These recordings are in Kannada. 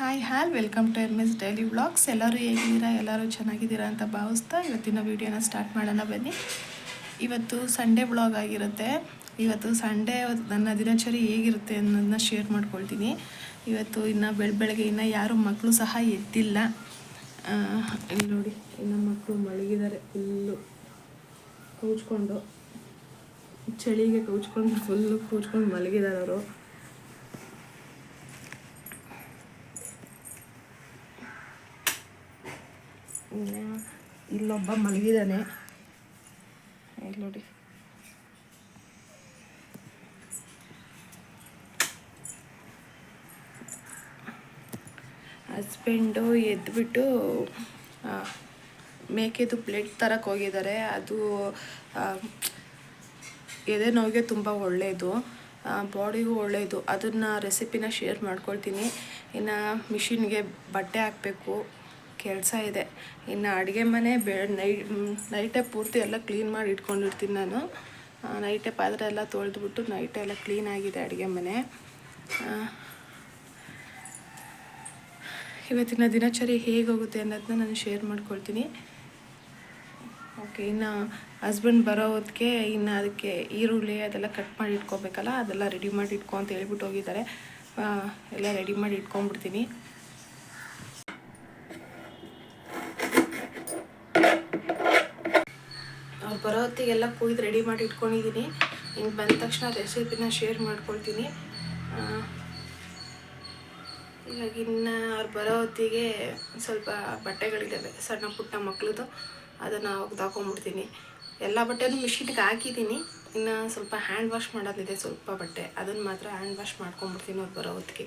Hi all welcome to M S daily vlogs ಎಲ್ಲರೂ ಹೇಗಿದ್ದೀರಾ? ಎಲ್ಲರೂ ಚೆನ್ನಾಗಿದ್ದೀರಾ ಅಂತ ಭಾವಿಸ್ತಾ ಇವತ್ತಿನ ವೀಡಿಯೋನ ಸ್ಟಾರ್ಟ್ ಮಾಡೋಣ ಬನ್ನಿ. ಇವತ್ತು ಸಂಡೇ ವ್ಲಾಗ್ ಆಗಿರುತ್ತೆ. ಇವತ್ತು ಸಂಡೇ ನನ್ನ ದಿನಚರಿ ಹೇಗಿರುತ್ತೆ ಅನ್ನೋದನ್ನ ಶೇರ್ ಮಾಡ್ಕೊಳ್ತೀನಿ. ಇವತ್ತು ಇನ್ನು ಬೆಳ, ಬೆಳಗ್ಗೆ ಇನ್ನು ಯಾರು ಮಕ್ಕಳು ಸಹ ಎದ್ದಿಲ್ಲ. ಇಲ್ಲಿ ನೋಡಿ, ಇನ್ನು ಮಕ್ಕಳು ಮಲಗಿದ್ದಾರೆ ಫುಲ್ಲು ಕೂಚ್ಕೊಂಡು ಚಳಿಗೆ ಕೂಚ್ಕೊಂಡು ಫುಲ್ಲು ಕೂಚ್ಕೊಂಡು ಮಲಗಿದ್ದಾರೆ ಅವರು. ಇಲ್ಲೊಬ್ಬ ಮಲಗಿದ್ದಾನೆ ಇಲ್ಲಿ ನೋಡಿ. ಹಸ್ಬೆಂಡು ಎದ್ದುಬಿಟ್ಟು ಮೇಕೆದು ಬ್ಲೆಡ್ ತರಕ್ಕೆ ಹೋಗಿದ್ದಾರೆ. ಅದು ಎದೆ ನೋವಿಗೆ ತುಂಬ ಒಳ್ಳೆಯದು ಬಾಡಿಗೂ ಒಳ್ಳೆಯದು ಅದನ್ನು ರೆಸಿಪಿನ ಶೇರ್ ಮಾಡ್ಕೊಳ್ತೀನಿ. ಇನ್ನು ಮಿಷಿನ್ಗೆ ಬಟ್ಟೆ ಹಾಕಬೇಕು. ಕೆಲಸ ಇದೆ. ಇನ್ನು ಅಡುಗೆ ಮನೆ ಬೆ, ನೈ, ನೈಟೇ ಪೂರ್ತಿ ಎಲ್ಲ ಕ್ಲೀನ್ ಮಾಡಿ ಇಟ್ಕೊಂಡಿರ್ತೀನಿ ನಾನು. ನೈಟೇ ಪಾತ್ರೆ ಎಲ್ಲ ತೊಳೆದ್ಬಿಟ್ಟು ನೈಟೇ ಎಲ್ಲ ಕ್ಲೀನ್ ಆಗಿದೆ ಅಡುಗೆ ಮನೆ. ಇವತ್ತಿನ ದಿನಚರಿ ಹೇಗೆ ಹೋಗುತ್ತೆ ಅನ್ನೋದನ್ನ ನಾನು ಶೇರ್ ಮಾಡ್ಕೊಳ್ತೀನಿ. ಓಕೆ ಇನ್ನು ಹಸ್ಬೆಂಡ್ ಬರೋ ಹೊತ್ತಿಗೆ ಇನ್ನು ಅದಕ್ಕೆ ಈರುಳ್ಳಿ ಅದೆಲ್ಲ ಕಟ್ ಮಾಡಿ ಇಟ್ಕೋಬೇಕಲ್ಲ, ಅದೆಲ್ಲ ರೆಡಿ ಮಾಡಿ ಇಟ್ಕೊ ಅಂತ ಹೇಳ್ಬಿಟ್ಟು ಹೋಗಿದ್ದಾರೆ. ಎಲ್ಲ ರೆಡಿ ಮಾಡಿ ಇಟ್ಕೊಂಡ್ಬಿಡ್ತೀನಿ. ಬರೋ ಹೊತ್ತಿಗೆಲ್ಲ ಕುಯ್ದು ರೆಡಿ ಮಾಡಿ ಇಟ್ಕೊಂಡಿದ್ದೀನಿ ಇನ್ನು ಬಂದ ತಕ್ಷಣ ರೆಸಿಪಿನ ಶೇರ್ ಮಾಡ್ಕೊಳ್ತೀನಿ. ಇವಾಗ ಇನ್ನು ಅವ್ರು ಬರೋ ಹೊತ್ತಿಗೆ ಸ್ವಲ್ಪ ಬಟ್ಟೆಗಳಿದ್ದಾವೆ ಸಣ್ಣ ಪುಟ್ಟ ಮಕ್ಳದು ಅದನ್ನು ಒಗ್ದಾಕೊಂಡ್ಬಿಡ್ತೀನಿ ಎಲ್ಲ ಬಟ್ಟೆನೂ ಮಿಷಿನ್ಗೆ ಹಾಕಿದ್ದೀನಿ ಇನ್ನು ಸ್ವಲ್ಪ ಹ್ಯಾಂಡ್ ವಾಶ್ ಮಾಡೋದಿದೆ ಸ್ವಲ್ಪ ಬಟ್ಟೆ. ಅದನ್ನು ಮಾತ್ರ ಹ್ಯಾಂಡ್ ವಾಶ್ ಮಾಡ್ಕೊಂಡ್ಬಿಡ್ತೀನಿ ಅವ್ರು ಬರೋ ಹೊತ್ತಿಗೆ.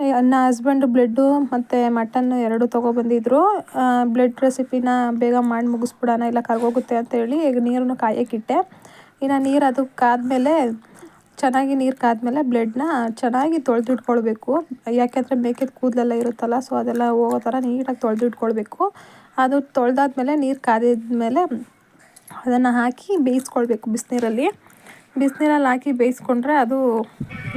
ನನ್ನ ಹಸ್ಬೆಂಡು ಬ್ಲಡ್ಡು ಮತ್ತು ಮಟನ್ನು ಎರಡು ತೊಗೊಬಂದಿದ್ರು. ಬ್ಲೆಡ್ ರೆಸಿಪಿನ ಬೇಗ ಮಾಡಿ ಮುಗಿಸ್ಬಿಡೋಣ, ಇಲ್ಲ ಕರ್ಗೋಗುತ್ತೆ ಈಗ ನೀರನ್ನು ಕಾಯೋಕ್ಕಿಟ್ಟೆ ಇನ್ನು ನೀರು ಅದು ಕಾದಮೇಲೆ, ಚೆನ್ನಾಗಿ ನೀರು ಕಾದಮೇಲೆ ಬ್ಲಡ್ನ ಚೆನ್ನಾಗಿ ತೊಳೆದಿಟ್ಕೊಳ್ಬೇಕು. ಯಾಕೆಂದರೆ ಮೇಕೆದ ಕೂದಲೆಲ್ಲ ಇರುತ್ತಲ್ಲ ಸೊ ಅದೆಲ್ಲ ಹೋಗೋ ಥರ ನೀಟಾಗಿ ತೊಳೆದಿಟ್ಕೊಳ್ಬೇಕು. ಅದು ತೊಳೆದಾದ್ಮೇಲೆ ನೀರು ಕಾದಿದ್ಮೇಲೆ ಅದನ್ನು ಹಾಕಿ ಬೇಯಿಸ್ಕೊಳ್ಬೇಕು ಬಿಸಿನೀರಲ್ಲಿ. ಬಿಸಿನೀರಲ್ಲಿ ಹಾಕಿ ಬೇಯಿಸ್ಕೊಂಡ್ರೆ ಅದು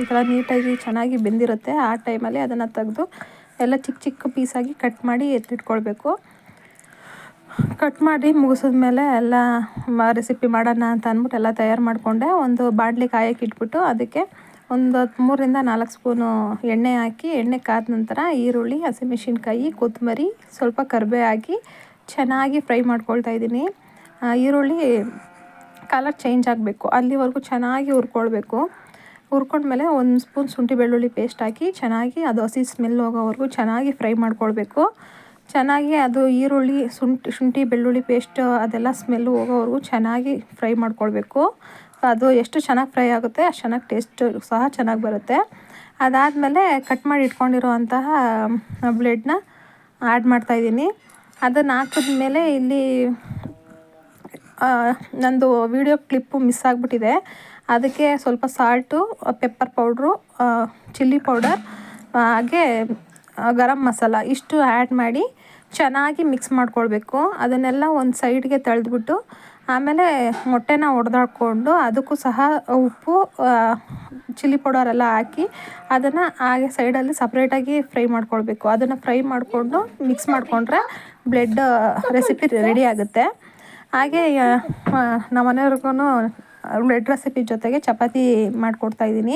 ಈ ಥರ ನೀಟಾಗಿ ಚೆನ್ನಾಗಿ ಬೆಂದಿರುತ್ತೆ. ಆ ಟೈಮಲ್ಲಿ ಅದನ್ನು ತೆಗೆದು ಎಲ್ಲ ಚಿಕ್ಕ ಚಿಕ್ಕ ಪೀಸಾಗಿ ಕಟ್ ಮಾಡಿ ಎತ್ತಿಟ್ಕೊಳ್ಬೇಕು. ಕಟ್ ಮಾಡಿ ಮುಗಿಸಿದ್ಮೇಲೆ ಎಲ್ಲ ರೆಸಿಪಿ ಮಾಡೋಣ ಅಂತ ಅಂದ್ಬಿಟ್ಟು ಎಲ್ಲ ತಯಾರು ಮಾಡಿಕೊಂಡೆ. ಒಂದು ಬಾಣಲಿ ಕಾಯಕ್ಕೆ ಇಟ್ಬಿಟ್ಟು ಅದಕ್ಕೆ ಒಂದು ಮೂರರಿಂದ ನಾಲ್ಕು ಸ್ಪೂನು ಎಣ್ಣೆ ಹಾಕಿ, ಎಣ್ಣೆ ಕಾದ ನಂತರ ಈರುಳ್ಳಿ ಹಸಿಮೆಣಸಿನ್ಕಾಯಿ ಕೊತ್ತಂಬರಿ, ಸ್ವಲ್ಪ ಕರಿಬೇ ಹಾಕಿ ಚೆನ್ನಾಗಿ ಫ್ರೈ ಮಾಡ್ಕೊಳ್ತಾ ಇದ್ದೀನಿ. ಈರುಳ್ಳಿ ಕಲರ್ ಚೇಂಜ್ ಆಗಬೇಕು. ಅಲ್ಲಿವರೆಗೂ ಚೆನ್ನಾಗಿ ಹುರ್ಕೊಳ್ಬೇಕು. ಹುರ್ಕೊಂಡ್ಮೇಲೆ ಒಂದು ಸ್ಪೂನ್ ಶುಂಠಿ ಬೆಳ್ಳುಳ್ಳಿ ಪೇಸ್ಟ್ ಹಾಕಿ ಚೆನ್ನಾಗಿ ಅದು ಹಸಿ ಸ್ಮೆಲ್ ಹೋಗೋವರೆಗೂ ಚೆನ್ನಾಗಿ ಫ್ರೈ ಮಾಡ್ಕೊಳ್ಬೇಕು. ಚೆನ್ನಾಗಿ ಅದು ಈರುಳ್ಳಿ, ಶುಂಠಿ ಶುಂಠಿ, ಬೆಳ್ಳುಳ್ಳಿ ಪೇಸ್ಟ್ ಅದೆಲ್ಲ ಸ್ಮೆಲ್ ಹೋಗೋವರೆಗೂ ಚೆನ್ನಾಗಿ ಫ್ರೈ ಮಾಡ್ಕೊಳ್ಬೇಕು. ಅದು ಎಷ್ಟು ಚೆನ್ನಾಗಿ ಫ್ರೈ ಆಗುತ್ತೆ ಅಷ್ಟು ಚೆನ್ನಾಗಿ ಟೇಸ್ಟ್ ಸಹ ಚೆನ್ನಾಗಿ ಬರುತ್ತೆ. ಅದಾದಮೇಲೆ ಕಟ್ ಮಾಡಿ ಇಟ್ಕೊಂಡಿರುವಂತಹ ಬ್ಲೆಡ್ನ ಆ್ಯಡ್ ಮಾಡ್ತಾಯಿದ್ದೀನಿ ಅದನ್ನು ಹಾಕಿದ್ಮೇಲೆ ಇಲ್ಲಿ ನಂದು ವಿಡಿಯೋ ಕ್ಲಿಪ್ಪು ಮಿಸ್ ಆಗಿಬಿಟ್ಟಿದೆ. ಅದಕ್ಕೆ ಸ್ವಲ್ಪ salt pepper powder chilli powder ಹಾಗೆ ಗರಂ ಮಸಾಲ ಇಷ್ಟು ಆ್ಯಡ್ ಮಾಡಿ ಚೆನ್ನಾಗಿ ಮಿಕ್ಸ್ ಮಾಡ್ಕೊಳ್ಬೇಕು. ಅದನ್ನೆಲ್ಲ ಒಂದು ಸೈಡ್ಗೆ ತಳೆದ್ಬಿಟ್ಟು ಆಮೇಲೆ ಮೊಟ್ಟೆನ ಒಡೆದಾಕೊಂಡು ಅದಕ್ಕೂ ಸಹ ಉಪ್ಪು ಚಿಲ್ಲಿ ಪೌಡರ್ ಎಲ್ಲ ಹಾಕಿ ಅದನ್ನು ಹಾಗೆ ಸೈಡಲ್ಲಿ ಸಪ್ರೇಟಾಗಿ ಫ್ರೈ ಮಾಡ್ಕೊಳ್ಬೇಕು. ಅದನ್ನು ಫ್ರೈ ಮಾಡಿಕೊಂಡು ಮಿಕ್ಸ್ ಮಾಡಿಕೊಂಡ್ರೆ ಬ್ಲೆಡ್ ರೆಸಿಪಿ ರೆಡಿ ಆಗುತ್ತೆ. ಹಾಗೆ ನಮ್ಮ ಮನೆಯವ್ರಿಗೂ ಬ್ರೆಡ್ ರೆಸಿಪಿ ಜೊತೆಗೆ ಚಪಾತಿ ಮಾಡಿಕೊಡ್ತಾ ಇದ್ದೀನಿ.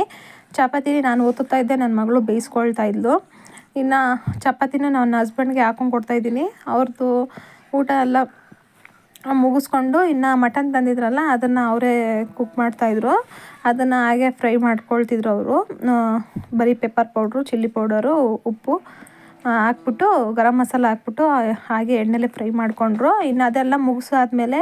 ಚಪಾತಿ ನಾನು ಓದುತ್ತಾ ಇದ್ದೆ ನನ್ನ ಮಗಳು ಬೇಯಿಸ್ಕೊಳ್ತಾ ಇದ್ಲು. ಇನ್ನು ಚಪಾತಿನ ನನ್ನ ಹಸ್ಬೆಂಡ್ಗೆ ಹಾಕೊಂಡು ಕೊಡ್ತಾಯಿದ್ದೀನಿ ಅವ್ರದ್ದು ಊಟ ಎಲ್ಲ ಮುಗಿಸ್ಕೊಂಡು ಇನ್ನು ಮಟನ್ ತಂದಿದ್ರಲ್ಲ, ಅದನ್ನು ಅವರೇ ಕುಕ್ ಮಾಡ್ತಾಯಿದ್ರು ಅದನ್ನು ಹಾಗೆ ಫ್ರೈ ಮಾಡ್ಕೊಳ್ತಿದ್ರು ಅವರು. ಬರೀ ಪೆಪ್ಪರ್ ಪೌಡ್ರು ಚಿಲ್ಲಿ ಪೌಡರು ಉಪ್ಪು. ಹಾಕ್ಬಿಟ್ಟು ಗರಂ ಮಸಾಲ ಹಾಕ್ಬಿಟ್ಟು ಹಾಗೆ ಎಣ್ಣೆಲೆ ಫ್ರೈ ಮಾಡಿಕೊಂಡ್ರು. ಇನ್ನು ಅದೆಲ್ಲ ಮುಗಿಸಾದ್ಮೇಲೆ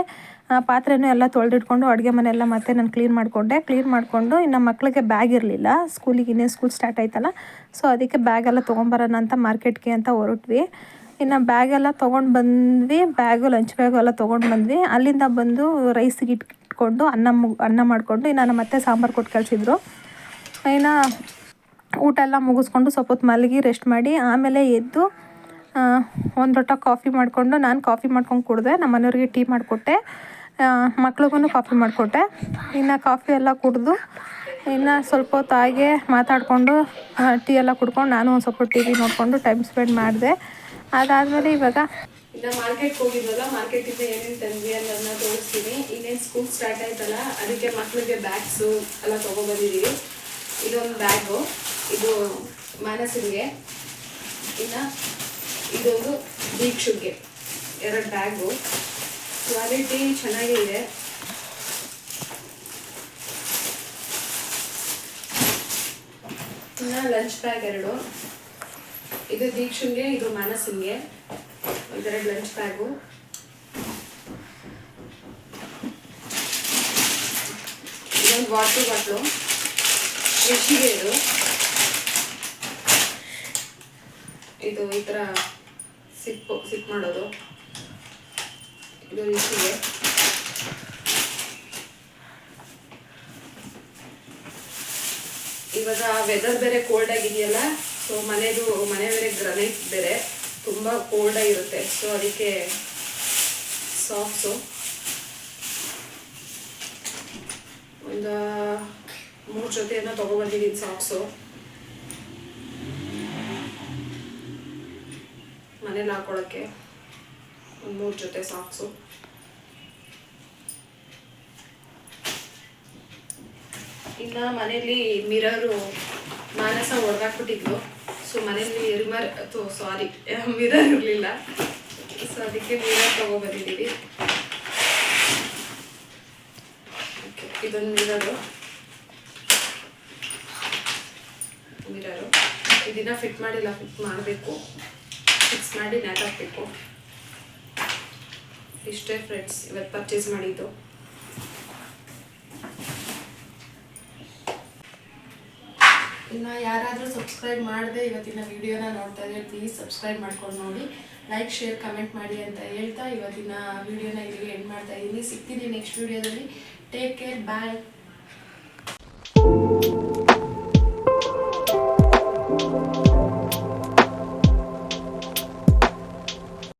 ಪಾತ್ರೆನೂ ಎಲ್ಲ ತೊಳೆದಿಟ್ಕೊಂಡು ಅಡುಗೆ ಮನೆಯೆಲ್ಲ ಮತ್ತೆ ನಾನು ಕ್ಲೀನ್ ಮಾಡಿಕೊಂಡೆ. ಕ್ಲೀನ್ ಮಾಡಿಕೊಂಡು ಇನ್ನು ಮಕ್ಕಳಿಗೆ ಬ್ಯಾಗ್ ಇರಲಿಲ್ಲ. ಸ್ಕೂಲಿಗೆ ಇನ್ನೇ ಸ್ಕೂಲ್ ಸ್ಟಾರ್ಟ್ ಆಯ್ತಲ್ಲ. ಸೊ ಅದಕ್ಕೆ ಬ್ಯಾಗೆಲ್ಲ ತೊಗೊಂಬರೋಣ ಅಂತ ಮಾರ್ಕೆಟ್ಗೆ ಅಂತ ಹೊರಟ್ವಿ. ಇನ್ನು ಬ್ಯಾಗೆಲ್ಲ ತೊಗೊಂಡು ಬಂದ್ವಿ. ಬ್ಯಾಗು ಲಂಚ್ ಬ್ಯಾಗು ಎಲ್ಲ ತೊಗೊಂಡು ಬಂದ್ವಿ. ಅಲ್ಲಿಂದ ಬಂದು ರೈಸಿಗೆ ಇಟ್ಕೊಂಡು ಅನ್ನ ಅನ್ನ ಮಾಡಿಕೊಂಡು ಇನ್ನು ನಮ್ಮ ಮತ್ತೆ ಸಾಂಬಾರು ಕೊಟ್ಟು ಕಳಿಸಿದ್ರು. ಇನ್ನು ಊಟ ಎಲ್ಲ ಮುಗಿಸ್ಕೊಂಡು ಸ್ವಲ್ಪ ಹೊತ್ತು ಮಲಗಿ ರೆಸ್ಟ್ ಮಾಡಿ ಆಮೇಲೆ ಎದ್ದು ಒಂದು ಲೋಟ ಕಾಫಿ ಮಾಡಿಕೊಂಡು ನಾನು ಕಾಫಿ ಮಾಡ್ಕೊಂಡು ಕುಡಿದೆ. ನಮ್ಮ ಮನೆಯವ್ರಿಗೆ ಟೀ ಮಾಡಿಕೊಟ್ಟೆ. ಮಕ್ಳಿಗೂ ಕಾಫಿ ಮಾಡಿಕೊಟ್ಟೆ. ಇನ್ನು ಕಾಫಿ ಎಲ್ಲ ಕುಡಿದು, ಇನ್ನು ಸ್ವಲ್ಪ ಹೊತ್ತು ಹಾಗೆ ಮಾತಾಡಿಕೊಂಡು ಟೀ ಎಲ್ಲ ಕುಡ್ಕೊಂಡು ನಾನು ಒಂದು ಸ್ವಲ್ಪ ಟಿ ವಿ ನೋಡಿಕೊಂಡು ಟೈಮ್ ಸ್ಪೆಂಡ್ ಮಾಡಿದೆ. ಅದಾದಮೇಲೆ ಇವಾಗ ಇನ್ನು ಮಾರ್ಕೆಟ್ಗೆ ಹೋಗಿದ್ವಲ್ಲ ಮಾರ್ಕೆಟಿಂದ ಏನೇನು ತಂದ್ವಿ ಅನ್ನೋದನ್ನ ತೋರಿಸ್ತೀನಿ. ಇನ್ನೇನು ಸ್ಕೂಲ್ ಸ್ಟಾರ್ಟ್ ಆಯ್ತಲ್ಲ, ಅದಕ್ಕೆ ಮಕ್ಕಳಿಗೆ ಬ್ಯಾಗ್ಸು ಎಲ್ಲ ತೊಗೊಬಂದಿದ್ದೀವಿ ಇದೊಂದು ಬ್ಯಾಗು ಇದು ಮಾನಸಿಗೆ ಇನ್ನು ಇದೊಂದು ದೀಕ್ಷುಗೆ. ಎರಡು ಬ್ಯಾಗು. ಕ್ವಾಲಿಟಿ ಚೆನ್ನಾಗಿದೆ. ಇನ್ನು ಲಂಚ್ ಬ್ಯಾಗ್ ಎರಡು. ಇದು ದೀಕ್ಷುಂಗೆ, ಇದು ಮಾನಸಿಂಗೆ ಒಂದೆರಡು ಲಂಚ್ ಬ್ಯಾಗು. ಇದೊಂದು ವಾಟರ್ ಬಾಟ್ಲು. ಕೃಷಿಗೆ ಇದು. ಇದು ಈ ಥರ ಸಿಪ್ಪು ಸಿಪ್ ಮಾಡೋದು. ಇದು ರೀತಿಗೆ ಇವಾಗ ವೆದರ್ ಬೇರೆ ಕೋಲ್ಡ್ ಆಗಿದೆಯಲ್ಲ ಸೊ ಮನೆದು ಮನೆ ಬೇರೆ ಗ್ರನೈಟ್ ಬೇರೆ. ತುಂಬ ಕೋಲ್ಡ್ ಆಗಿರುತ್ತೆ ಸೊ ಅದಕ್ಕೆ ಸಾಕ್ಸು ಒಂದು ಮೂರು ಜೊತೆಯನ್ನು ತೊಗೊಬಂದಿದ್ದೀನಿ ಸಾಕ್ಸು ಮನೇಲಿ ಹಾಕೊಳ್ಳೋಕ್ಕೆ ಒಂದು ಮೂರು ಜೊತೆ ಸಾಕ್ಸು. ಇನ್ನು ಮನೇಲಿ ಮಿರರು ಮಾನಸ ಹೊಡೆದಾಕ್ಬಿಟ್ಟಿದ್ಲು ಸೊ ಮನೇಲಿ ರಿಮರ್ ಸಾರಿ ಮಿರರ್ ಇರಲಿಲ್ಲ. ಸೊ ಅದಕ್ಕೆ ಮಿರರ್ ತೊಗೊಬಂದಿದ್ದೀವಿ ಇದೊಂದು ಮಿರರು. ಮಿರರು. ಇದನ್ನ ಫಿಟ್ ಮಾಡಿಲ್ಲ ಫಿಟ್ ಮಾಡಬೇಕು. ಫಿಕ್ಸ್ ಮಾಡಿ ನೆಟ್ಟಾಕಬೇಕು ಇಷ್ಟೇ ಫ್ರೆಂಡ್ಸ್ ಇವತ್ತು ಪರ್ಚೇಸ್ ಮಾಡಿದ್ದು. ಇನ್ನು ಯಾರಾದರೂ ಸಬ್ಸ್ಕ್ರೈಬ್ ಮಾಡಿದೆ ಇವತ್ತಿನ ವಿಡಿಯೋನ ನೋಡ್ತಾ ಇದ್ರೆ ಪ್ಲೀಸ್ ಸಬ್ಸ್ಕ್ರೈಬ್ ಮಾಡ್ಕೊಂಡು ನೋಡಿ. ಲೈಕ್ ಶೇರ್ ಕಮೆಂಟ್ ಮಾಡಿ ಅಂತ ಹೇಳ್ತಾ ಇವತ್ತಿನ ವಿಡಿಯೋನ ಇಲ್ಲಿ ಎಂಡ್ ಮಾಡ್ತಾ ಇದ್ದೀನಿ ಸಿಗ್ತೀನಿ ನೆಕ್ಸ್ಟ್ ವಿಡಿಯೋದಲ್ಲಿ ಟೇಕ್ ಕೇರ್ ಬಾಯ್